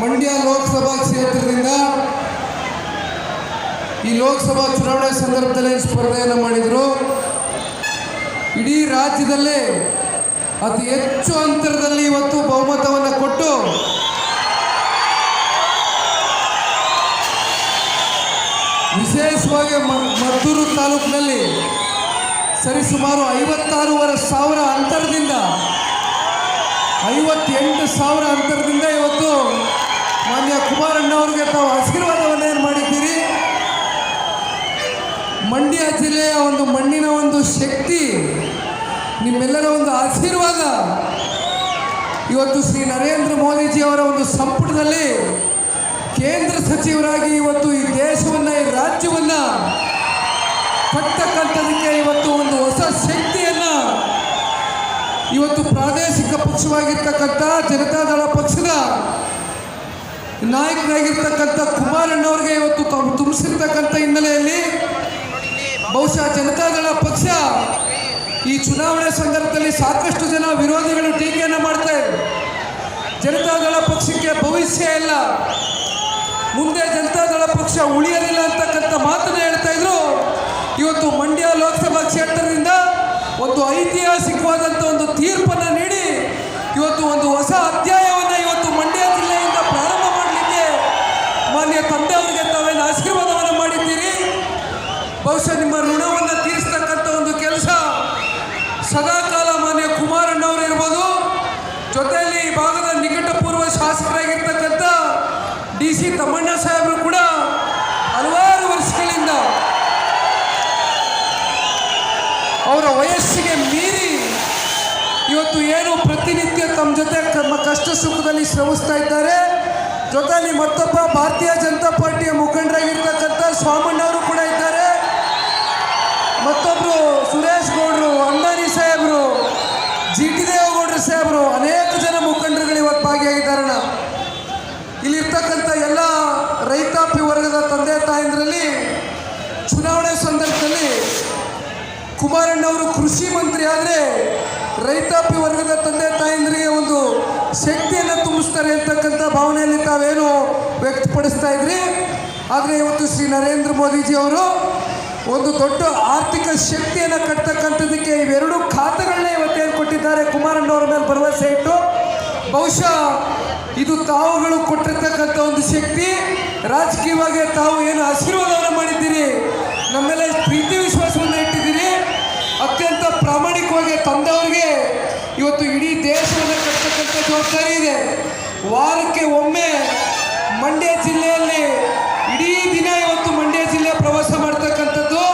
ಮಂಡ್ಯ ಲೋಕಸಭಾ ಕ್ಷೇತ್ರದಿಂದ ಈ ಲೋಕಸಭಾ ಚುನಾವಣೆ ಸಂದರ್ಭದಲ್ಲಿ ಸ್ಪರ್ಧೆಯನ್ನು ಮಾಡಿದರು? ಇಡೀ ರಾಜ್ಯದಲ್ಲೇ ಅತಿ ಹೆಚ್ಚು ಅಂತರದಲ್ಲಿ ಇವತ್ತು ಬಹುಮತವನ್ನು ಕೊಟ್ಟು ವಿಶೇಷವಾಗಿ ಮದ್ದೂರು ತಾಲೂಕಿನಲ್ಲಿ ಸರಿಸುಮಾರು ಐವತ್ತಾರೂವರೆ ಸಾವಿರ ಅಂತರದಿಂದ ಐವತ್ತೆಂಟು ಸಾವಿರ ಅಂತರದಿಂದ ಇವತ್ತು ಮಾನ್ಯ ಕುಮಾರಣ್ಣವ್ರಿಗೆ ತಾವು ಆಶೀರ್ವಾದವನ್ನು ಏನು ಮಾಡಿದ್ದೀರಿ? ಮಂಡ್ಯ ಜಿಲ್ಲೆಯ ಒಂದು ಮಣ್ಣಿನ ಒಂದು ಶಕ್ತಿ, ನಿಮ್ಮೆಲ್ಲರ ಒಂದು ಆಶೀರ್ವಾದ. ಇವತ್ತು ಶ್ರೀ ನರೇಂದ್ರ ಮೋದಿಜಿ ಅವರ ಒಂದು ಸಂಪುಟದಲ್ಲಿ ಕೇಂದ್ರ ಸಚಿವರಾಗಿ ಇವತ್ತು ಈ ದೇಶವನ್ನು, ಈ ರಾಜ್ಯವನ್ನು ಕಟ್ಟತಕ್ಕಂಥದಕ್ಕೆ ಇವತ್ತು ಒಂದು ಹೊಸ ಶಕ್ತಿಯನ್ನು ಇವತ್ತು ಪ್ರಾದೇಶಿಕ ಪಕ್ಷವಾಗಿರ್ತಕ್ಕಂಥ ಜನತಾದಳ ಪಕ್ಷದ ನಾಯಕರಾಗಿರ್ತಕ್ಕಂಥ ಕುಮಾರಣ್ಣವ್ರಿಗೆ ಇವತ್ತು ತುಂಬಿಸಿರ್ತಕ್ಕಂಥ ಹಿನ್ನೆಲೆಯಲ್ಲಿ ಬಹುಶಃ ಜನತಾದಳ ಪಕ್ಷ ಈ ಚುನಾವಣೆ ಸಂದರ್ಭದಲ್ಲಿ ಸಾಕಷ್ಟು ಜನ ವಿರೋಧಿಗಳು ಟೀಕೆಯನ್ನು ಮಾಡ್ತಾ ಇದ್ರು ಜನತಾದಳ ಪಕ್ಷಕ್ಕೆ ಭವಿಷ್ಯ ಇಲ್ಲ. ಮುಂದೆ ಜನತಾದಳ ಪಕ್ಷ ಉಳಿಯಲಿಲ್ಲ ಅಂತಕ್ಕಂಥ ಮಾತನ್ನು ಹೇಳ್ತಾ ಇದ್ರು. ಇವತ್ತು ಮಂಡ್ಯ ಲೋಕಸಭಾ ಕ್ಷೇತ್ರದಿಂದ ಒಂದು ಐತಿಹಾಸಿಕವಾದಂಥ ಒಂದು ತೀರ್ಪನ್ನು ನೀಡಿ ತಮ್ಮಣ್ಣ ಸಾಹೇಬರು ಕೂಡ ಹಲವಾರು ವರ್ಷಗಳಿಂದ ಅವರ ವಯಸ್ಸಿಗೆ ಮೀರಿ ಇವತ್ತು ಏನು ಪ್ರತಿನಿತ್ಯ ತಮ್ಮ ಜೊತೆ ತಮ್ಮ ಕಷ್ಟ ಸುಖದಲ್ಲಿ ಶ್ರಮಿಸ್ತಾ ಇದ್ದಾರೆ. ಜೊತೆಯಲ್ಲಿ ಮತ್ತೊಬ್ಬ ಭಾರತೀಯ ಜನತಾ ಪಾರ್ಟಿಯ ಮುಖಂಡರಾಗಿರ್ತಕ್ಕಂಥ ಸ್ವಾಮಣ್ಣವರು ಕೂಡ ಇದ್ದಾರೆ. ಮತ್ತೊಬ್ಬರು ಸುರೇಶ್ ಗೌಡರು ಅಂದಾನಿ ಸಾಹೇಬರು ಜಿ ಟಿ ದೇವೇಗೌಡರು ಸಾಹೇಬರು ಅನೇಕ ಜನ ಮುಖಂಡರುಗಳು ಇವತ್ತು ಭಾಗಿಯಾಗಿದ್ದಾರಣ್ಣ ಇಲ್ಲಿರ್ತಕ್ಕಂಥ ಎಲ್ಲ ರೈತಾಪಿ ವರ್ಗದ ತಂದೆ ತಾಯಂದ್ರಲ್ಲಿ ಚುನಾವಣೆ ಸಂದರ್ಭದಲ್ಲಿ ಕುಮಾರಣ್ಣವರು ಕೃಷಿ ಮಂತ್ರಿ ಆದರೆ ರೈತಾಪಿ ವರ್ಗದ ತಂದೆ ತಾಯಂದ್ರಿಗೆ ಒಂದು ಶಕ್ತಿಯನ್ನು ತುಂಬಿಸ್ತಾರೆ ಅಂತಕ್ಕಂಥ ಭಾವನೆಯಲ್ಲಿ ತಾವೇನು ವ್ಯಕ್ತಪಡಿಸ್ತಾ ಇದ್ರಿ? ಆದರೆ ಇವತ್ತು ಶ್ರೀ ನರೇಂದ್ರ ಮೋದಿಜಿ ಅವರು ಒಂದು ದೊಡ್ಡ ಆರ್ಥಿಕ ಶಕ್ತಿಯನ್ನು ಕಟ್ತಕ್ಕಂಥದ್ದಕ್ಕೆ ಇವೆರಡು ಖಾತೆಗಳನ್ನೇ ಇವತ್ತೇನು ಕೊಟ್ಟಿದ್ದಾರೆ? ಕುಮಾರಣ್ಣವರ ಮೇಲೆ ಭರವಸೆ ಇಟ್ಟು ಬಹುಶಃ ಇದು ತಾವುಗಳು ಕೊಟ್ಟಿರ್ತಕ್ಕಂಥ ಒಂದು ಶಕ್ತಿ. ರಾಜಕೀಯವಾಗಿ ತಾವು ಏನು ಆಶೀರ್ವಾದವನ್ನು ಮಾಡಿದ್ದೀರಿ? ನಮ್ಮೆಲ್ಲ ಪ್ರೀತಿ ವಿಶ್ವಾಸವನ್ನು ಜವಾಬ್ದಾರಿ ಇದೆ. ವಾರಕ್ಕೆ ಒಮ್ಮೆ ಮಂಡ್ಯ ಜಿಲ್ಲೆಯಲ್ಲಿ ಇಡೀ ದಿನ ಇವತ್ತು ಮಂಡ್ಯ ಜಿಲ್ಲೆ ಪ್ರವಾಸ ಮಾಡ್ತಕ್ಕಂಥದ್ದು.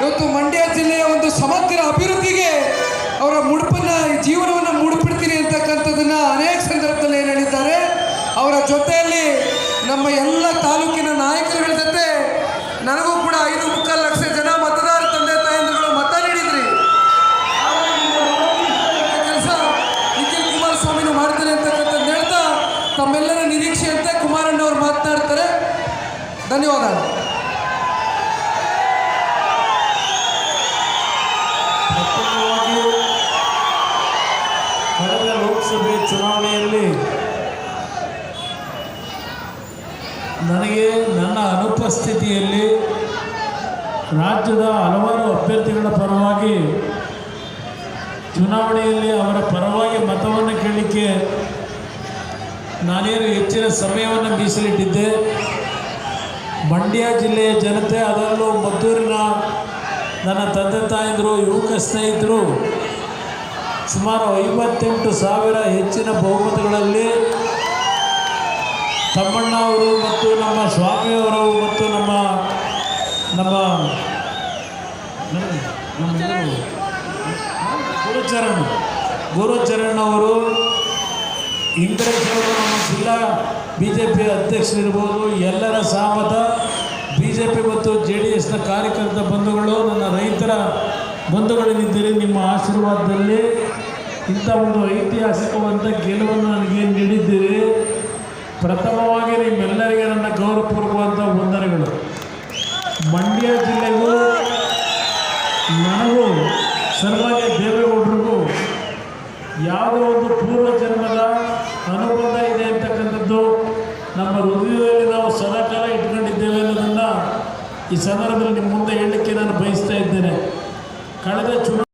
ಇವತ್ತು ಮಂಡ್ಯ ಜಿಲ್ಲೆಯ ಒಂದು ಸಮಗ್ರ ಅಭಿವೃದ್ಧಿಗೆ ಅವರ ಮುಡುಪನ್ನ, ಜೀವನವನ್ನು ಮುಡುಪಿಡ್ತೀನಿ ಅಂತಕ್ಕಂಥದ್ದನ್ನು ಅನೇಕ ಸಂದರ್ಭದಲ್ಲಿ ಏನು ಹೇಳಿದ್ದಾರೆ. ಅವರ ಜೊತೆಯಲ್ಲಿ ನಮ್ಮ ಎಲ್ಲ ತಾಲೂಕಿನ ನಾಯಕರುಗಳ ಜೊತೆ ನನಗೂ ಕೂಡ ಐದು ಮುಕ್ಕಾಲು ಲಕ್ಷ ತಮ್ಮೆಲ್ಲರ ನಿರೀಕ್ಷೆಯಂತೆ ಕುಮಾರಣ್ಣವ್ರು ಮಾತನಾಡ್ತಾರೆ. ಧನ್ಯವಾದ. ಪ್ರಥಮವಾಗಿ ಕಳೆದ ಲೋಕಸಭೆ ಚುನಾವಣೆಯಲ್ಲಿ ನನಗೆ ನನ್ನ ಅನುಪಸ್ಥಿತಿಯಲ್ಲಿ ರಾಜ್ಯದ ಹಲವಾರು ಅಭ್ಯರ್ಥಿಗಳ ಪರವಾಗಿ ಚುನಾವಣೆಯಲ್ಲಿ ಅವರ ಪರವಾಗಿ ಮತವನ್ನು ಕೇಳಲಿಕ್ಕೆ ನಾನೇನು ಹೆಚ್ಚಿನ ಸಮಯವನ್ನು ಮೀಸಲಿಟ್ಟಿದ್ದೆ. ಮಂಡ್ಯ ಜಿಲ್ಲೆಯ ಜನತೆ, ಅದರಲ್ಲೂ ಮದ್ದೂರಿನ ನನ್ನ ತಂದೆ ತಾಯಂದಿರು, ಯುವಕ ಸ್ನೇಹಿತರು, ಸುಮಾರು ಐವತ್ತೆಂಟು ಸಾವಿರ ಹೆಚ್ಚಿನ ಬಹುಮತಗಳಲ್ಲಿ ತಮ್ಮಣ್ಣ ಅವರು ಮತ್ತು ನಮ್ಮ ಸ್ವಾಮಿಯವರು ಮತ್ತು ನಮ್ಮ ನಮ್ಮ ಗುರುಚರಣ್ ಗುರುಚರಣ್ ಅವರು ಇಂಗ್ರೆಸ್ ಅವರು ನಮ್ಮ ಜಿಲ್ಲಾ ಬಿ ಜೆ ಪಿ ಅಧ್ಯಕ್ಷರಿರ್ಬೋದು, ಎಲ್ಲರ ಸಹಮತ ಬಿ ಜೆ ಪಿ ಮತ್ತು ಜೆ ಡಿ ಎಸ್ನ ಕಾರ್ಯಕರ್ತ ಬಂಧುಗಳು, ನನ್ನ ರೈತರ ಬಂಧುಗಳೇನಿದ್ದೀರಿ ನಿಮ್ಮ ಆಶೀರ್ವಾದದಲ್ಲಿ ಇಂಥ ಒಂದು ಐತಿಹಾಸಿಕವಾದ ಗೆಲುವನ್ನು ನನಗೆ ನೀಡಿದ್ದೀರಿ. ಪ್ರಥಮವಾಗಿ ನಿಮ್ಮೆಲ್ಲರಿಗೆ ನನ್ನ ಗೌರವಪೂರ್ವಕವಾದ ವಂದನೆಗಳು. ಮಂಡ್ಯ ಜಿಲ್ಲೆಗೂ, ನನಗೂ, ಸರ್ವಾಗಿ ದೇವೇಗೌಡರಿಗೂ ಯಾವುದೋ ಒಂದು ಪೂರ್ವ ಜನ್ಮದ ನಮ್ಮ ಹೃದಯದಲ್ಲಿ ನಾವು ಸದಾಕಾಲ ಇಟ್ಕೊಂಡಿದ್ದೇವೆ ಅನ್ನೋದನ್ನು ಈ ಸಂದರ್ಭದಲ್ಲಿ ನಿಮ್ಮ ಮುಂದೆ ಹೇಳಲಿಕ್ಕೆ ನಾನು ಬಯಸ್ತಾ ಇದ್ದೇನೆ. ಕಳೆದ ಚುನಾವಣೆ